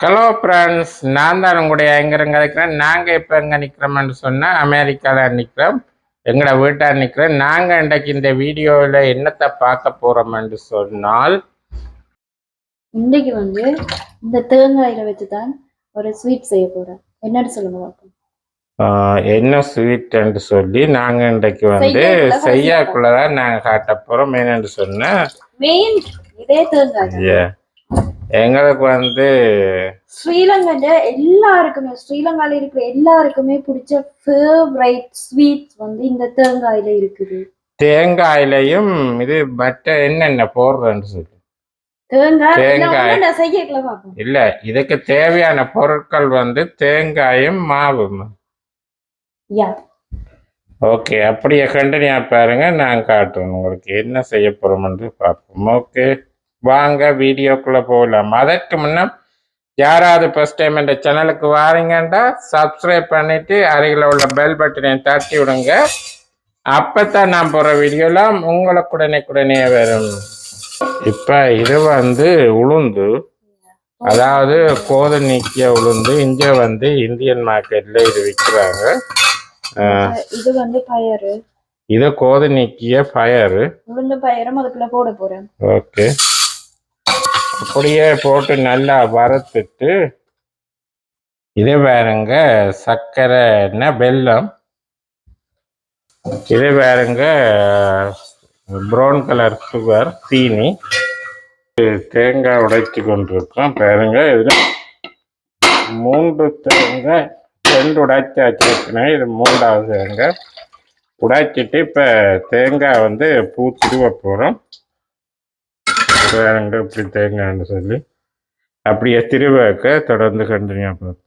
Hello friends நான் தான் உங்களுடைய எங்கிறங்க இருக்கிறேன் நாங்கள் இப்போ எங்கே நிற்கிறோம்னு சொன்னால் அமெரிக்காவில் நிற்கிறோம் எங்களோட வீட்டார் நிற்கிறோம் நாங்கள் இன்றைக்கு இந்த வீடியோவில் என்னத்தை பார்க்க போகிறோம்னு சொன்னால் இன்னைக்கு வந்து இந்த தேங்காயில வச்சு தான் ஒரு ஸ்வீட் செய்ய போறேன். என்னன்னு சொல்லுங்க என்ன ஸ்வீட்னு சொல்லி நாங்கள் இன்றைக்கு வந்து செய்யக்குள்ள செய்யக்குள்ளதான் நாங்கள் காட்ட போகிறோம் என்னன்னு சொன்னால் மெயின் இதே தேங்காய் எங்களுக்கு வந்து ஸ்ரீலங்கால எல்லாருக்குமே ஸ்ரீலங்கால இருக்கிற எல்லாருக்குமே பிடிச்ச ஃபேவரைட் ஸ்வீட்ஸ் வந்து இந்த தேங்காயில இருக்குது. தேங்காயிலையும் இது மற்ற என்னென்ன போடுறேன்னு சொல்லி. தேங்காய்? இல்ல இதுக்கு தேவையான பொருட்கள் வந்து தேங்காயும் மாவும். யா. ஓகே அப்படியே கண்டினியூ பாருங்க நான் காட்டுறேன் உங்களுக்கு என்ன செய்ய போறோம்னு பார்ப்போம். ஓகே. வாங்க வீடியோக்குள்ள போகலாம். அதற்கு முன்ன யாராவது ஃபர்ஸ்ட் டைம் இந்த சேனலுக்கு வாரீங்கன்னா சப்ஸ்கிரைப் பண்ணிட்டு அருகில் உள்ள பெல் பட்டனை தட்டி விடுங்க. அப்பதான் நான் போற வீடியோலாம் உங்களுக்கு உடனே உடனே வரும். இப்ப இது வந்து உளுந்து. அதாவது கோதை நீக்கிய உளுந்து. இங்க வந்து இந்தியன் மார்க்கெட்ல இது விற்கிறாங்க. இது வந்து பயறு. இது கோதை நீக்கிய பயறு. உளுந்து பயரும் அதுக்குள்ள போட போறேன். ஓகே. அப்படியே போட்டு நல்லா வறுத்துட்டு இது வேறுங்க சர்க்கரை என்ன வெல்லம். இது வேறுங்க ப்ரௌன் கலர் சுகர் சீனி. தேங்காய் உடைச்சி கொண்டிருக்கோம் பாருங்க இதில் மூன்று தேங்காய் ரெண்டு உடைச்சி வச்சிருக்கேன் இது மூன்றாவது தேங்காய். உடைச்சிட்டு இப்போ தேங்காய் வந்து பூ திருவ போகிறோம் வேறங்க இப்படி தேங்காய்னு சொல்லி அப்படியே திருவாக்க தொடர்ந்து கண்டினியூ பண்ணும்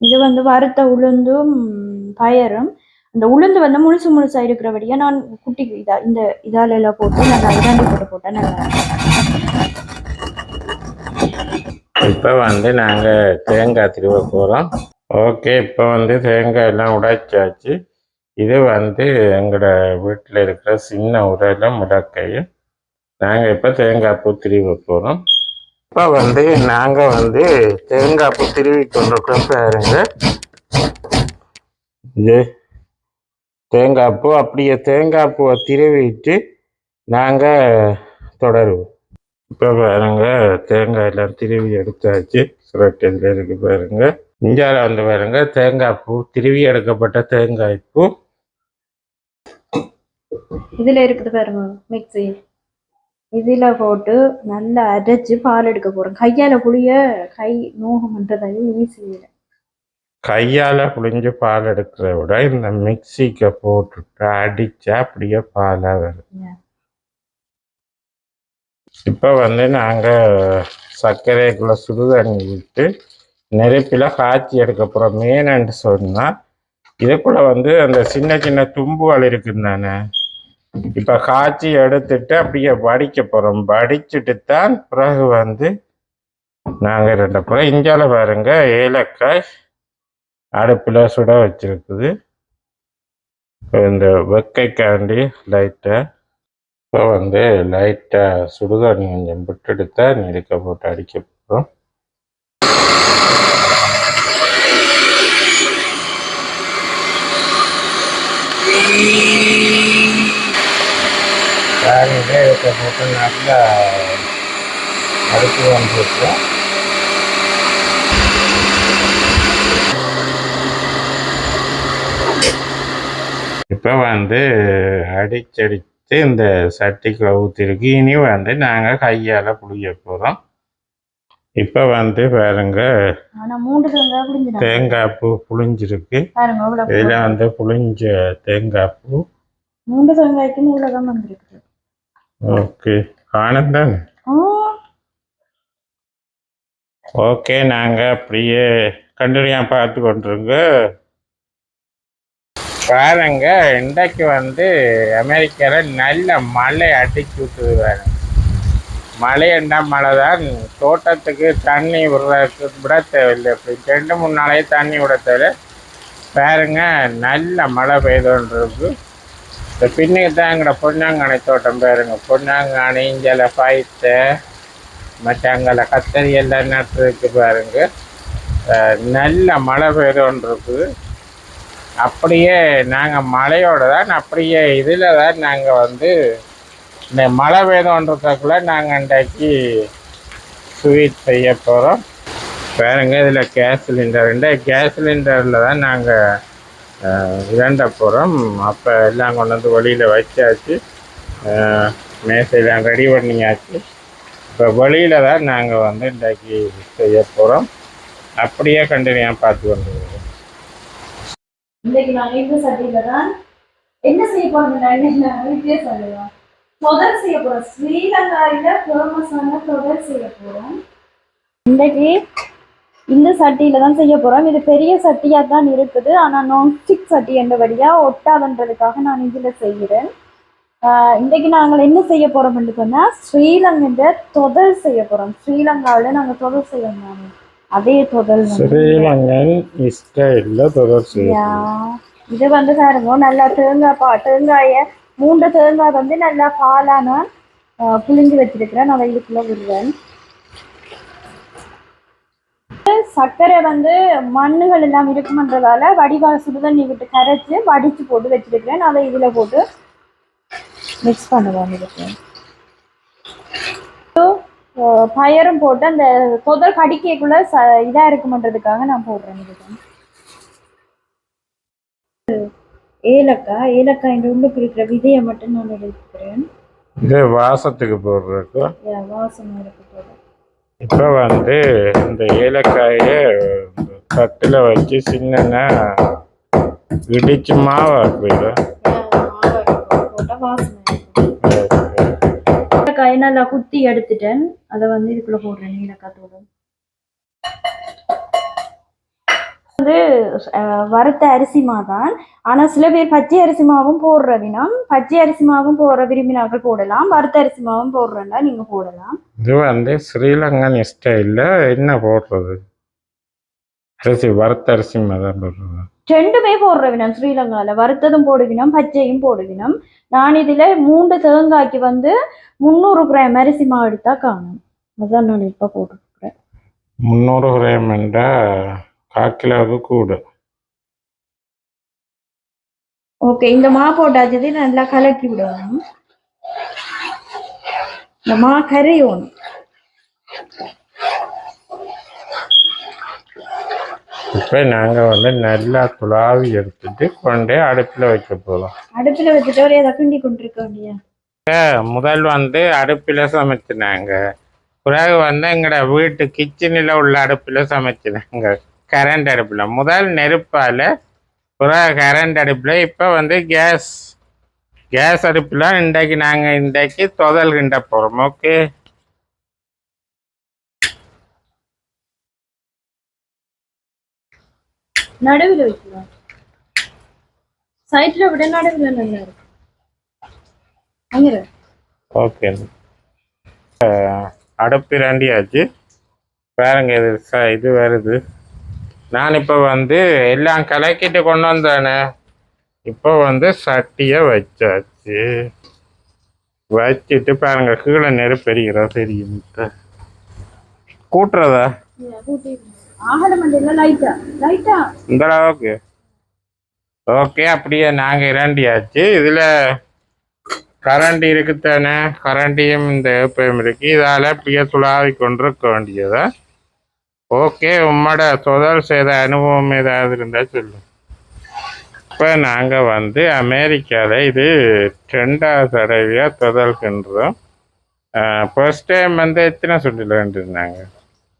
இது வந்து வறுத்த உளுந்தும் பயரும். அந்த உளுந்து வந்து முழுசு முழுசா இருக்கிறபடியா நான் குட்டி இதா இந்த இதால எல்லாம் போட்டு நல்லா இதாண்டி போட்டு போட்டேன் நல்லா இப்போ வந்து நாங்கள் தேங்காய் திருவ போகிறோம் ஓகே இப்போ வந்து தேங்காய் எல்லாம் உடைச்சாச்சு. இது வந்து எங்களோட வீட்டில் இருக்கிற சின்ன உரையில் முடக்கை. நாங்கள் இப்போ தேங்காய் பூ திருவி போகிறோம் இப்போ வந்து நாங்கள் வந்து தேங்காய் பூ திருவி கொண்டிருக்கோம் பாருங்க. இது தேங்காய் பூ அப்படியே தேங்காய் பூவை திருவிட்டு நாங்கள் தொடருவோம். இப்போ பாருங்க தேங்காய் எல்லாம் திருவி எடுத்தாச்சு. சுரட்டு இதில் இருக்கு பாருங்க. இந்தியாவில் வந்து பாருங்க தேங்காய் பூ திருவி எடுக்கப்பட்ட தேங்காய் பூ. இதுல இருக்குது பாருங்க மிக்ஸி. இதுல போட்டு நல்லா அரைச்சு பால் எடுக்க போறேன் கையால புளிய கை நோகம்ன்றதால ஈஸி இல்லை கையால் புளிஞ்சு பால் எடுக்கிறத விட இந்த மிக்சிக்கு போட்டுட்டு அடிச்சா அப்படியே பாலாக வரும். இப்போ வந்து நாங்கள் சர்க்கரைக்குள்ள சுடுதண்ணி விட்டு நெருப்பில் காய்ச்சி எடுக்க போகிறோம் மீனன்னு சொன்னால் இதுக்குள்ள வந்து அந்த சின்ன சின்ன தும்புகள் இருக்குது தானே இப்போ காய்ச்சி எடுத்துட்டு அப்படியே வடிக்க போகிறோம் வடிச்சிட்டு தான் பிறகு வந்து நாங்கள் ரெண்டு போகிறோம் இஞ்சால பாருங்க ஏலக்காய் அடுப்பில் சுட வச்சிருக்குது. இந்த வெக்கைக்காண்டி லைட்டாக இப்போ வந்து லைட்டாக சுடுதண்ணி கொஞ்சம் விட்டுட்டு தான் நெருக்க போட்டு அடிக்க போகிறோம் காலையிலே இருக்க போட்டு நல்லா அடித்து வந்துருக்கோம். இப்போ வந்து அடிச்சடித்து இந்த சட்டிக்குள்ள ஊற்றிருக்கு இனி வந்து நாங்கள் கையால் புளிய போகிறோம் இப்போ வந்து பாருங்க தேங்காய் பூ புளிஞ்சிருக்கு இதில். வந்து புளிஞ்ச தேங்காய் பூ. மூன்று தேங்காய்க்கு இவ்வளவுதான் வந்திருக்குது ஓகே. ஆனந்தான் ஓகே நாங்கள் அப்படியே கண்டினியூ பார்த்து கொண்டிருங்க. பாருங்க இன்றைக்கு வந்து அமெரிக்காவில் நல்ல மழை அடிச்சு விட்டுது பாருங்க மழை என்ன மழை தான்? தோட்டத்துக்கு தண்ணி விடுறதுக்கு விட தேவையில்லை. இப்படி ரெண்டு மூணு நாளைக்கு தண்ணி விட தேவை பாருங்க நல்ல மழை பெய்தோன்றிருக்கு. இந்த பின்னுக்கு தான் எங்களோட பொன்னாங்கானை தோட்டம் பாருங்க. பொன்னாங்கானை இஞ்சல பாய்த்த மற்ற கத்தரி எல்லாம் நட்டுருக்கு பாருங்க. நல்ல மழை பெய்தோன்றிருக்கு அப்படியே நாங்கள் மழையோட தான் அப்படியே இதில் தான் நாங்கள் வந்து இந்த மழை பெய்தோன்றதுக்குள்ள நாங்கள் இன்றைக்கு ஸ்வீட் செய்ய போகிறோம் பாருங்க இதில் கேஸ் சிலிண்டர் இந்த கேஸ் சிலிண்டரில் தான் நாங்கள் இறண்ட போகிறோம் அப்போ எல்லாம் கொண்டு வந்து வெளியில் வச்சாச்சு. மேசையெல்லாம் ரெடி பண்ணியாச்சு. இப்போ வெளியில் தான் நாங்கள் வந்து இன்றைக்கு செய்ய போகிறோம் அப்படியே கண்டினியூ பார்த்து கொண்டு வருவோம். இன்னைக்கு நாங்க இந்த சட்டியில தான் என்ன செய்ய சொல்லலாம் தொடர் செய்ய போறோம். ஸ்ரீலங்காயில ஃபேமஸான தொடர் செய்ய போறோம். இன்னைக்கு இந்த சட்டியில தான் செய்ய போறோம். இது பெரிய சட்டியா தான் இருக்குது. ஆனா நான் ஸ்டிக் சட்டி என்றபடியா ஒட்டாதுன்றதுக்காக நான் இதுல செய்கிறேன். ஆஹ் இன்னைக்கு நாங்கள் என்ன செய்ய போறோம்னு சொன்னா ஸ்ரீலங்கா தொடர் செய்ய போறோம். ஸ்ரீலங்காவில நாங்க தொடர் செய்யணும் அதே தொடர் வந்து ஸ்ரீலங்கன் செய்ய. இது வந்து பாருங்க நல்லா தேங்காய் பா தேங்காய மூன்று தேங்காய் வந்து நல்லா பாலான புளிஞ்சு வச்சிருக்கிறேன். நான் இதுக்குள்ள விடுவேன் சர்க்கரை வந்து மண்ணுகள் எல்லாம் இருக்குமன்றதால வடிவா சுடுதண்ணி விட்டு கரைச்சு வடிச்சு போட்டு வச்சிருக்கிறேன். அதை இதுல போட்டு மிக்ஸ் பண்ணுவேன் இதுக்கு. ஆஹ், பயரும் போட்டு அந்த தொதல் கடிக்கைக்குள்ள ச இதா இருக்குமன்றதுக்காக நான் போடுறேன் இதுக்கு. ஏலக்காய் ஏலக்காய் இந்த உள்ளுக்கு இருக்கிற விதையை மட்டும் நான் எடுத்துக்கிறேன். இது வாசத்துக்கு போடுறதுக்கு. வாசனை இருக்கு போல. இப்போ வந்து இந்த ஏலக்காயை தட்டில் வச்சு சின்ன இடிச்சு மாவை. ஏலக்காயை நல்லா குத்தி எடுத்துட்டேன். அதை வந்து இதுக்குள்ள போடுறேன். ஏலக்காய் தூள். வந்து வறுத்த அரிசி மாதான். ஆனா சில பேர் பச்சை அரிசி மாவும் போடுறவினா பச்சை அரிசி மாவும் போடுற விரும்பினாக்கள் போடலாம். வறுத்த அரிசி மாவும் போடுறேன்னா நீங்க போடலாம். இது வந்து ஸ்ரீலங்கன் ஸ்டைலில் என்ன போடுறது? அரிசி வறுத்த அரிசி தான் போடுறது. ரெண்டுமே போடுறவினம் ஸ்ரீலங்கால. வறுத்ததும் போடுவினம் பச்சையும் போடுவினம் நான் இதுல மூன்று தேங்காய்க்கு வந்து முந்நூறு கிராம் அரிசி மாவு எடுத்தா காணும். அதான் நான் இப்ப போட்டுருக்கிறேன். முந்நூறு கிராம் என்றால் காக்கிலாவுக்கு கூட. ஓகே இந்த மா போட்டாச்சது நல்லா கலக்கி விடணும். இந்த மா கரையணும். இப்போ நாங்கள் வந்து நல்லா துளாவி எடுத்துட்டு கொண்டே அடுப்பில் வைக்க போகிறோம் அடுப்புல வச்சுட்டு ஒரு கிண்டி கொண்டிருக்க வேண்டிய முதல் வந்து அடுப்பில் சமைச்சினாங்க. பிறகு வந்து எங்களோட வீட்டு கிச்சனில் உள்ள அடுப்பில் சமைச்சினாங்க. கரண்ட் அடுப்பில். முதல் நெருப்பால் பிறகு கரண்ட் அடுப்பில். இப்போ வந்து கேஸ் கேஸ் அடுப்பில் இன்றைக்கு நாங்கள் இன்றைக்கு தொதல் கிண்ட போகிறோம் ஓகே நடுவில் வைக்கலாம் சைட்ல விட நடுவில் நல்லா இருக்கு. ஓகே அடுப்பு ரெண்டியாச்சு. பாருங்க இது இது வருது. நான் இப்போ வந்து எல்லாம் கலக்கிட்டு கொண்டு வந்தேனே. இப்போ வந்து சட்டியை வச்சாச்சு. வச்சுட்டு பாருங்க கீழே நெருப்பு எரிகிறா தெரியும். கூட்டுறதா? இந்த அளவுக்கு? ஓகே அப்படியே நாங்கள் இரண்டியாச்சு. இதில் கரண்ட் இருக்குத்தானே கரண்டியும் இந்த ஏப்பையும் இருக்கு. இதால் அப்படியே துளாவி கொண்டிருக்க வேண்டியதா? ஓகே உம்மோட தொதல் செய்த அனுபவம் ஏதாவது இருந்தால் சொல்லு. இப்போ நாங்கள் வந்து அமெரிக்காவில் இது ரெண்டாவது தடவையாக தொதல்கின்றோம் ஃபர்ஸ்ட் டைம் வந்து எத்தனை சுற்றில் இருந்தாங்க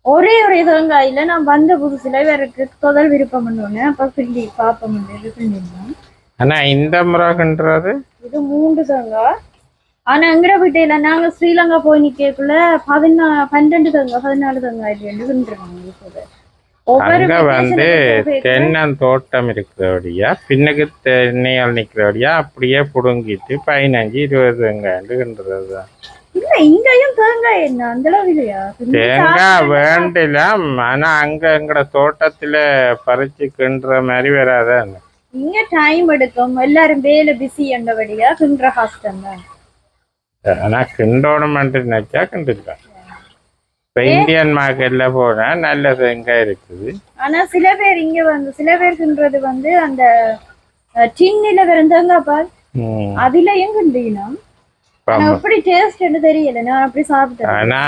ஒரே ஒரே தேங்காயில நான் வந்த புதுசுல இவருக்கு தொதல் விருப்பம் பண்ணுவேன் அப்ப பாப்பம் கிண்டிருந்தேன் ஆனால் இந்த முறைன்றது இது மூன்று தேங்காய் ஆனா எங்கட வீட்டையில நாங்க ஸ்ரீலங்கா போய் நிக்கக்குள்ள பதினா பன்னெண்டு தேங்காய் பதினாலு இப்போது ஒவ்வொரு அங்க வந்து தென்னந்தோட்டம் இருக்கிறபடியா பின்னுக்கு தென்னையால் நிற்கிறபடியா அப்படியே புடுங்கிட்டு பதினஞ்சு இருபது இங்கேயும் தேங்காய் என்ன தேங்காய் வேண்டலாம் ஆனா அங்க எங்கட தோட்டத்துல பறிச்சு கிண்டுற மாதிரி வராதான் இங்க டைம் எடுக்கும். எல்லாரும் வேலை பிஸி என்றபடியா கிண்டுற கஷ்டம் தான். ஆனா கிண்டோணுமெண்ட் நினைச்சா கிண்டுக்கலாம் இப்ப இந்தியன் மார்க்கெட்ல போனா நல்ல தேங்காய் இருக்குது. ஆனா சில பேர் இங்க வந்து சில பேருக்குன்றது வந்து அந்த டின்னில வெறும் தேங்காய் பால். அதுலயும் ஆமா. எப்படி டேஸ்ட்னு தெரியல. நான் அப்படி சாப்பிட்டேன். ஆனா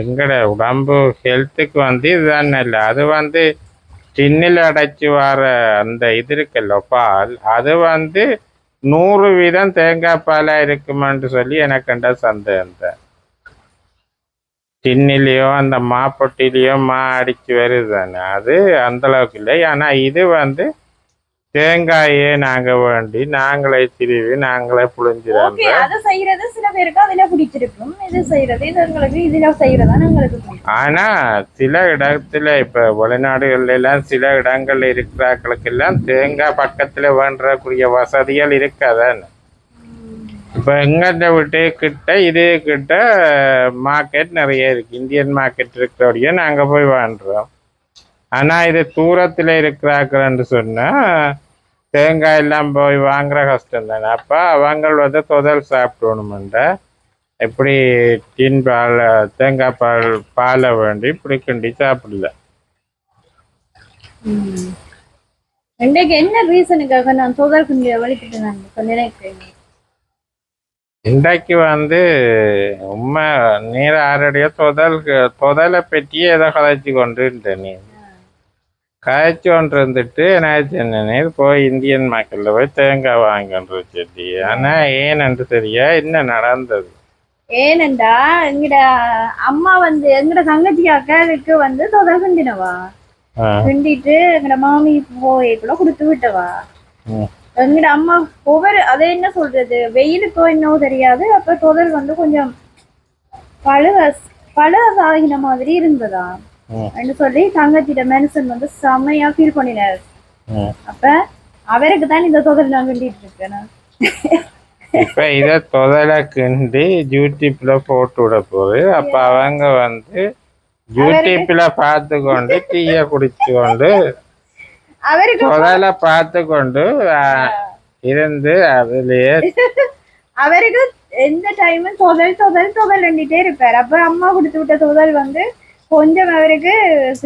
எங்கட உடம்பு ஹெல்த்துக்கு வந்து இதுதான் நல்ல. அது வந்து டின்னில் அடைச்சு வர அந்த இது இருக்குல்ல பால். அது வந்து நூறு வீதம் தேங்காய் பாலா இருக்குமான்னு சொல்லி எனக்குண்ட சந்தேகம் தான் டின்னிலையோ அந்த மாப்பொட்டிலையோ மா அடிச்சு வருது தானே அது அந்த அளவுக்கு இல்லை. ஆனா இது வந்து தேங்காயே நாங்க வேண்டி நாங்களே திருவி நாங்களே புழிஞ்சிடறோம் ஓகே அது செய்யறது சில பேருக்கு அதுல பிடிச்சிருக்கும். இது செய்யறது இது எங்களுக்கு இதுல செய்யறதா எங்களுக்கு ஆனா சில இடத்துல இப்ப வெளிநாடுகள்ல எல்லாம் சில இடங்கள்ல இருக்கிறாக்களுக்கு எல்லாம் தேங்காய் பக்கத்துல வேண்டக்கூடிய வசதிகள் இருக்காதானே. இப்ப எங்க விட்டு கிட்ட இது கிட்ட மார்க்கெட் நிறைய இருக்கு. இந்தியன் மார்க்கெட் இருக்கிறோடைய நாங்க போய் வாங்குறோம். ஆனா இது தூரத்துல இருக்கிறாக்கிறன்னு சொன்னா தேங்காய் எல்லாம் போய் வாங்குற கஷ்டம் தானே. அப்ப அவங்க வந்து தொதல் சாப்பிடணுமெண்ட எப்படி டின் பால் தேங்காய் பால் பாலை வேண்டி இப்படி கிண்டி சாப்பிடல. இன்றைக்கு என்ன ரீசனுக்காக நான் தொடர் குண்டிய வலிக்கிட்டு நான் நினைக்கிறேன்? இன்றைக்கு வந்து உண்மை நீர் ஆறடியோ தொதல் தொதலை பற்றியே ஏதோ கதைச்சு கொண்டு இருந்த நீ. கொண்டு இருந்துட்டு என்னாச்சு என்ன போய் இந்தியன் மார்க்கெட்ல போய் தேங்காய் வாங்கிட்டு சொல்லி ஆனா ஏன்னு தெரியா என்ன நடந்தது? ஏனண்டா எங்கட அம்மா வந்து எங்கட தங்கச்சி அக்காவுக்கு வந்து தொடர் குண்டினவா கிண்டிட்டு எங்கட மாமி போய்க்குள்ள கொடுத்து விட்டவா? எங்கட அம்மா ஒவ்வொரு அதை என்ன சொல்றது? வெயிலுக்கோ என்னவோ தெரியாது. அப்ப தொடர் வந்து கொஞ்சம் பழுவ பழுவதாகின மாதிரி இருந்ததா? அப்படின்னு சொல்லி தங்கச்சிட்ட மென்சன் வந்து செம்மையா ஃபீல் பண்ணினாரு. அப்ப அவருக்கு தான் இந்த தொடர் நான் வேண்டிட்டு இருக்கேன். இப்ப இத தொதலை கிண்டி யூடியூப்ல போட்டு விட போகுது. அப்ப அவங்க வந்து யூடியூப்ல பார்த்து கொண்டு டீய குடிச்சு கொண்டு அவருக்கு தொதலை பார்த்து கொண்டு இருந்து அதுலயே அவருக்கு எந்த டைமும் தொதல் தொதல் தொதல் வேண்டிட்டே இருப்பார். அப்ப அம்மா கொடுத்து விட்ட தொதல் வந்து கொஞ்சம் அவருக்கு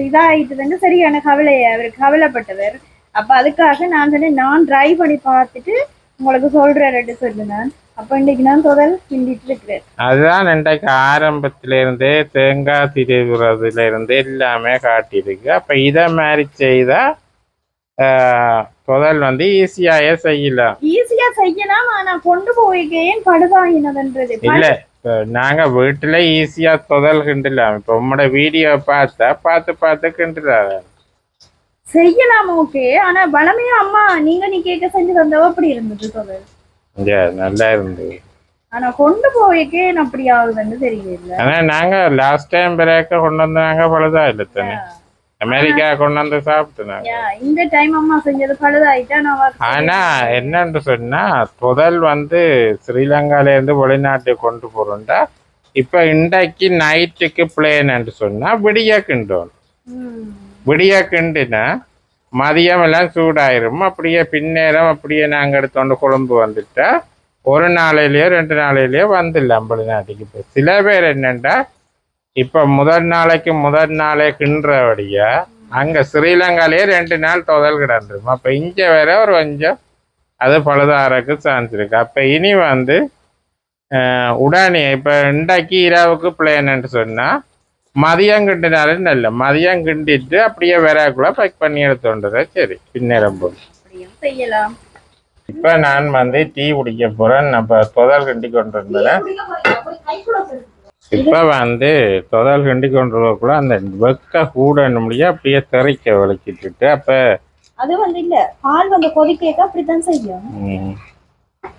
இதாயிட்டுதுன்னு சரியான கவலை அவருக்கு கவலைப்பட்டவர். அப்ப அதுக்காக நான் சொன்னேன் நான் ட்ரை பண்ணி பார்த்துட்டு உங்களுக்கு சொல்றேன் சொல்லுனேன் அப்ப இன்னைக்கு நான் தொதல் கிண்டிட்டு இருக்கிறேன். அதுதான் இன்றைக்கு ஆரம்பத்துல இருந்தே தேங்காய் திருவுறதுல இருந்து எல்லாமே காட்டியிருக்கு. அப்ப இத மாதிரி செய்தா ஆ, தொதல் வந்து ஈஸியாயே செய்யலாம். ஈஸியா செய்யலாம் ஆனா கொண்டு போய்க்கு ஏன் படுதாகினதுன்றது இல்ல இப்ப நாங்க வீட்டுல ஈஸியா தொதல் கிண்டலாம். இப்ப உங்களோட வீடியோ பார்த்தா பார்த்து பார்த்து கிண்டலாம் செய்யலாம் ஓகே ஆனா பலமையா அம்மா நீங்க நீ கேட்க செஞ்சு தந்தவ அப்படி இருந்தது தொதல்? நல்லா இருந்தது ஆனா கொண்டு போய்க்கே ஏன் அப்படி ஆகுதுன்னு தெரியல. ஆனா நாங்க லாஸ்ட் டைம் பிரேக்க கொண்டு வந்தாங்க பழுதா இல்ல தானே. அமெரிக்கா கொண்டு வந்து சாப்பிட்டுனாங்க. இந்த டைம் அம்மா செஞ்சது ஆனா என்னன்னு சொன்னா முதல் வந்து ஸ்ரீலங்கால இருந்து வெளிநாட்டுக்கு கொண்டு போறோம்டா. இப்ப இன்றைக்கு நைட்டுக்கு பிளேன்னு சொன்னா விடிய கிண்டோம். விடிய கிண்டுனா மதியம் எல்லாம் சூடாயிரும். அப்படியே பின்னேரம் அப்படியே நாங்க எடுத்தோண்டு குழம்பு வந்துட்டா ஒரு நாளையிலயோ ரெண்டு நாளையிலயோ வந்துடலாம் வெளிநாட்டுக்கு இப்போ சில பேர் என்னண்டா இப்ப முதல் நாளைக்கு முதல் நாளே கிண்டுறபடியா அங்க ஸ்ரீலங்காலயே ரெண்டு நாள் தொதல் கிடந்துரும் அப்ப இங்க வேற ஒரு கொஞ்சம் அது பழுதாறக்கு சான்ஸ் இருக்கு. அப்ப இனி வந்து உடனே இப்ப இன்றைக்கு இரவுக்கு பிளேன்னு சொன்னா மதியம் கிண்டினாலும் நல்ல. மதியம் கிண்டிட்டு அப்படியே வேறாக்குள்ள பேக் பண்ணி எடுத்துட்டு சரி. பின்னேரம் போது அப்படியும் செய்யலாம். இப்ப நான் வந்து டீ குடிக்க போறேன். நம்ம தொதல் கிண்டி கொண்டு இருந்தேன் இப்ப வந்து தொதல் கிண்டி கொண்டு வரக்குள்ள அந்த வெக்க கூட முடிய அப்படியே தெறிக்க வலிக்கிட்டு அப்ப அது வந்து இல்ல. பால் வந்து கொதிக்க அப்படித்தான் செய்யும். ம்,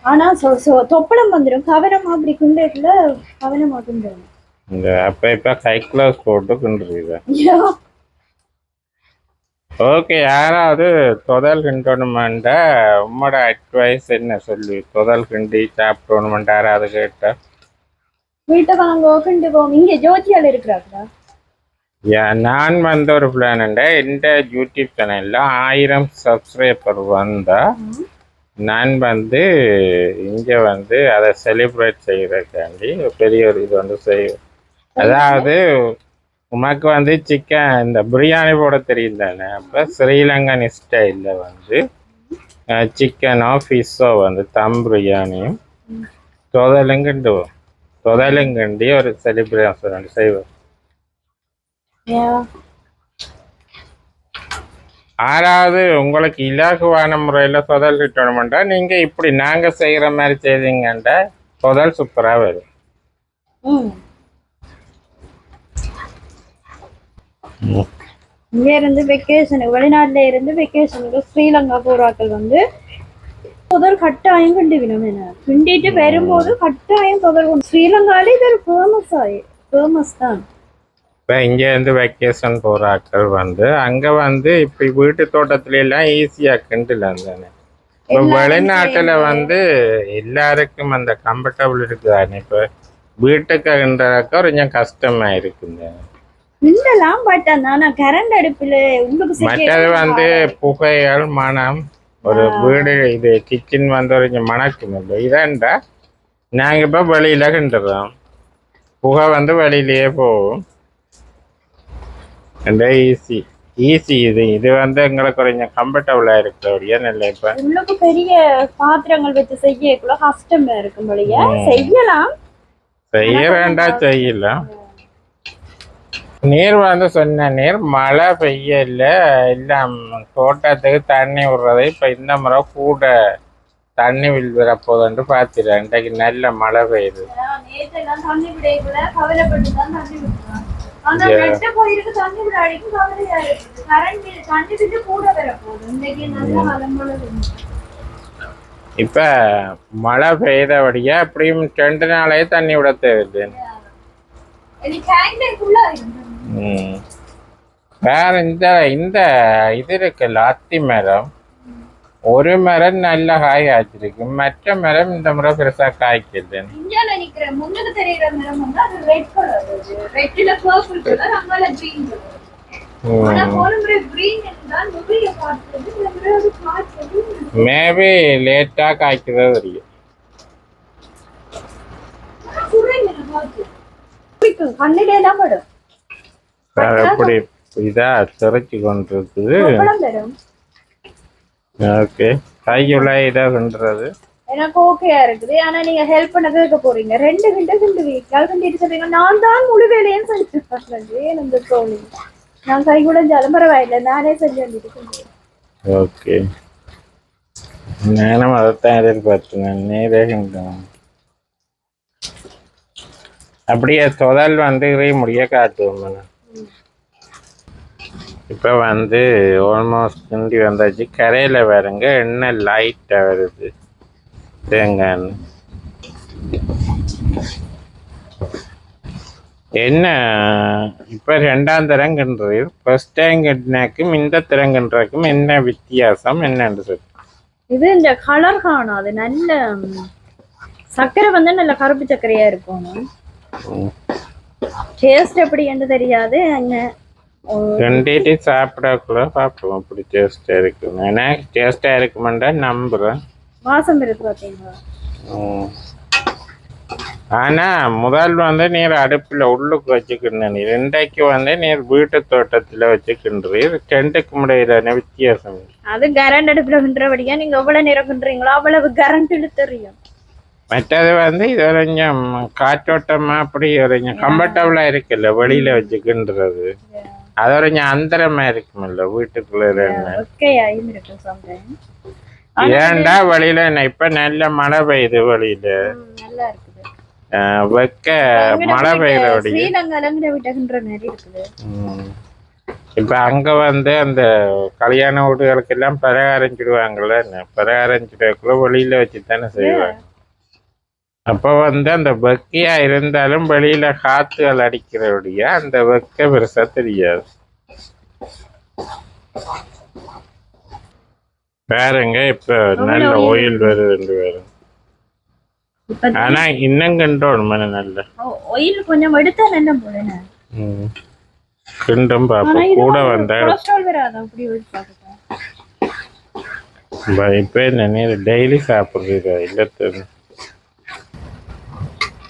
ஆனா சொ- சொ- தொப்பளம் வந்துடும் கவரம் அப்படி குண்டேக்குள்ள கவனமா குண்டுடும் இந்த அப்ப இப்ப கை கிளாஸ் போட்டு கிண்டுறீங்க. ஓகே யாராவது தொதல் கிண்டணுமெண்டா உம்மோட அட்வைஸ் என்ன சொல்லு? தொதல் கிண்டி சாப்பிடணுமெண்டா யாராவது கேட்டா? வீட்டை வாங்கோ கிண்டுக்கோ இங்க ஜோதியால இருக்கிறாங்களா நான் வந்த ஒரு பிளான் இந்த யூடியூப் சேனல்ல ஆயிரம் சப்ஸ்கிரைபர் வந்தா நான் வந்து இங்க வந்து அதை செலிப்ரேட் செய்யறதுக்காண்டி ஒரு பெரிய ஒரு இது வந்து செய்வேன் அதாவது உனக்கு வந்து சிக்கன் இந்த பிரியாணி போட தெரியும் தானே அப்போ ஸ்ரீலங்கன் ஸ்டைலில் வந்து சிக்கனோ ஃபிஷ்ஷோ வந்து தம் பிரியாணியும் தொதலுங்கண்டு தொதலுங்கண்டி ஒரு செலிப்ரேஷன் செய்வோம் ஆறாவது உங்களுக்கு இலகுவான முறையில் தொதல் கிட்டணும்டா நீங்கள் இப்படி நாங்கள் செய்கிற மாதிரி செய்தீங்கண்டா தொதல் சூப்பராக வரும். இங்க இருந்து வெக்கேஷனுக்கு வெளிநாட்டுல இருந்து வெக்கேஷனுக்கு ஸ்ரீலங்கா போறாக்கள் வந்து முதல் கட்டாயம் என்ன கிண்டிட்டு வரும்போது கட்டாயம் தொடர் கொண்டு ஸ்ரீலங்காலே இது ஒரு ஃபேமஸ் ஆயி ஃபேமஸ் தான் இப்போ இங்கேருந்து வெக்கேஷன் போகிற ஆட்கள் வந்து அங்கே வந்து இப்போ வீட்டு தோட்டத்துல எல்லாம் ஈஸியாக கிண்டலாம் தானே இப்போ வெளிநாட்டில் வந்து எல்லாருக்கும் அந்த கம்ஃபர்டபுள் இருக்குதானே இப்போ வீட்டுக்குன்றக்க கொஞ்சம் கஷ்டமாக இருக்குங்க மற்றது வந்து புகைகள் மனம் ஒரு வீடு இது கிச்சன் வந்து ஒரு மணக்கும் இல்லை இதாண்டா நாங்கள் இப்போ வெளியில் கிண்டுறோம். புகை வந்து வெளியிலேயே போகும். அந்த ஈஸி ஈஸி இது. இது வந்து எங்களுக்கு கொஞ்சம் கம்ஃபர்டபுளாக இருக்கிறபடியா நல்ல இப்போ? உள்ளுக்கு பெரிய பாத்திரங்கள் வச்சு செய்யக்குள்ள கஷ்டமா இருக்கும் செய்யலாம். செய்ய வேண்டாம் செய்யலாம். நீர் வந்து சொன்ன நீர் மழை பெய்யல. எல்லாம் தோட்டத்துக்கு தண்ணி விடுறது இப்போ இந்த முறை கூட தண்ணி வில் வரப்போகுதுன்ட்டு பார்த்துட்டேன் இன்றைக்கு நல்ல மழை பெய்யுது. இப்போ மழை பெய்தபடியா எப்படியும் ரெண்டு நாளே தண்ணி விட தேவையில்லை. வேற இந்த இந்த இது இருக்குல்ல அத்தி மரம். ஒரு மரம் நல்ல காய் காய்ச்சிருக்கு. மற்ற மரம் இந்த முறை பெருசா காய்க்குது மேபி லேட்டா காய்க்கிறது தெரியும் கண்ணிலே தான் படும். அது எப்படி இதா திரைச்சு கொண்டு இருக்குது படம் தரும் ஓகே. கைக்குள்ள இதா பண்றது எனக்கு ஓகேயா இருக்குது. ஆனா நீங்க ஹெல்ப் பண்ண கேட்க போறீங்க. ரெண்டு கிண்ட கிண்டு வீக்கால் கிண்டிட்டு சொல்றீங்க நான் தான் முழு வேலையும் செஞ்சு ஏன் இந்த தோழி? நான் கை கூட பரவாயில்லை. நானே செஞ்சு வந்துட்டு ஓகே. நானும் அதைத்தான் எதிர்பார்த்தேன் நேரே கண்டேன் அப்படியே தொடல் வந்து முடிய காட்டுவோம். இப்போ வந்து ஆல்மோஸ்ட் கிண்டி வந்தாச்சு. கரையில் பாருங்க எண்ணெய் லைட்டாக வருது. தேங்காய் எண்ணெய். என்ன? இப்போ ரெண்டாம் தரம் கிண்டுறது. ஃபர்ஸ்ட் டைம் கிண்டினாக்கும் இந்த தரம் என்ன வித்தியாசம்? என்னன்னு சொல்லு. இது இந்த கலர் காணாது நல்ல ம், சர்க்கரை வந்து நல்ல கருப்பு சர்க்கரையா இருக்கும். டேஸ்ட் எப்படி என்று தெரியாது. அங்க ரெண்டேட்டி சாப்பிடக்குள்ள பார்ப்போம் அப்படி டேஸ்டாக இருக்கும் எனக்கு டேஸ்டாக இருக்குமெண்டா நம்புகிறேன் வாசம் இருக்கு பாத்தீங்களா ம். ஆனா முதல் வந்து நீர் அடுப்புல உள்ளுக்கு வச்சுக்கிண்டு நீ ரெண்டைக்கு வந்து நீர் வீட்டு தோட்டத்துல வச்சுக்கின்று. ரெண்டுக்கு முடியல வித்தியாசம். அது கரண்ட் அடுப்புல கிண்டுறபடியா நீங்க எவ்வளவு நேரம் கிண்டுறீங்களோ அவ்வளவு கரண்ட் தெரியும் மற்றது வந்து இது கொஞ்சம் காற்றோட்டமா அப்படி ஒரு கொஞ்சம் கம்ஃபர்டபுளா இருக்குல்ல வெளியில வச்சுக்கின்றது. அது கொஞ்சம் அந்தரமா இருக்குமில்ல வீட்டுக்குள்ள ஏன்டா வெளியில என்ன இப்ப நல்ல மழை பெய்யுது அஹ் வெக்க மழை பெய்யறபடி. இப்ப அங்க வந்து அந்த கல்யாண வீடுகளுக்கு எல்லாம் பலகாரம் சுடுவாங்கல்ல என்ன? பலகாரம் சுடக்குள்ள வெளியில வச்சு தானே செய்வாங்க. அப்ப வந்து அந்த வெக்கையா இருந்தாலும் வெளியில காத்துகள் அடிக்கிறபடியா அந்த வெக்க பெருசா தெரியாது. பாருங்க இப்ப நல்ல ஓயில் வருது வேறு ஆனா இன்னும் கண்டோம் நல்ல. ஆயில் கொஞ்சம் எடுத்தா நல்ல போலண்ணே ம். கிண்டும் பாப்போம். கூட வந்தா இப்ப என்ன டெய்லி சாப்பிடுறது இல்ல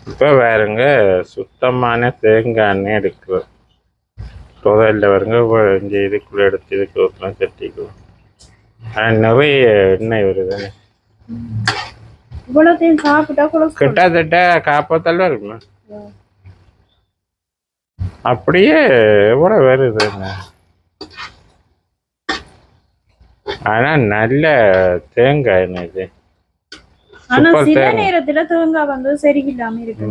இப்ப வேறுங்க சுத்தமான தேங்காய் எண்ணெய் எடுக்கிறோம் புதையல்ல வருங்க இங்க இதுக்குள்ள எடுத்து இதுக்கு ஊற்றலாம் ஆனால் நிறைய எண்ணெய் வருதுன்னு இவ்வளோத்தையும் சாப்பிட்டா கிட்டத்தட்ட வருமா அப்படியே எவ்வளோ வருதுங்க ஆனா நல்ல தேங்காய் எண்ணெய் இது. ஆனா சில. நேரத்துல தேங்காய் வந்து சரியில்லாம இருக்கு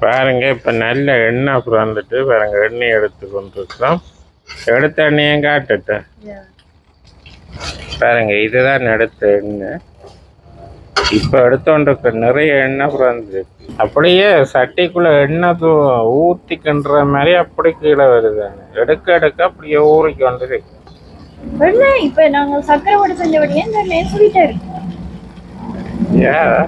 பாருங்க இப்ப நல்ல எண்ணெய் அப்புறம் வந்துட்டு பாருங்க எண்ணெய் எடுத்து கொண்டிருக்கிறோம். எடுத்த எண்ணெயும் காட்டுட்டேன் பாருங்க இதுதான் எடுத்த எண்ணெய். இப்ப எடுத்தோண்டிருக்க நிறைய எண்ணெய் அப்புறம் வந்துருக்கு அப்படியே சட்டிக்குள்ள எண்ணெய் தூ ஊத்திக்கின்ற மாதிரி அப்படி கீழே வருதாங்க எடுக்க எடுக்க அப்படியே ஊறிக்கொண்டு இருக்கு என்ன இப்ப நாங்க சக்கரை போட்டு செஞ்சபடியே இந்த எண்ணெய் ஏன்?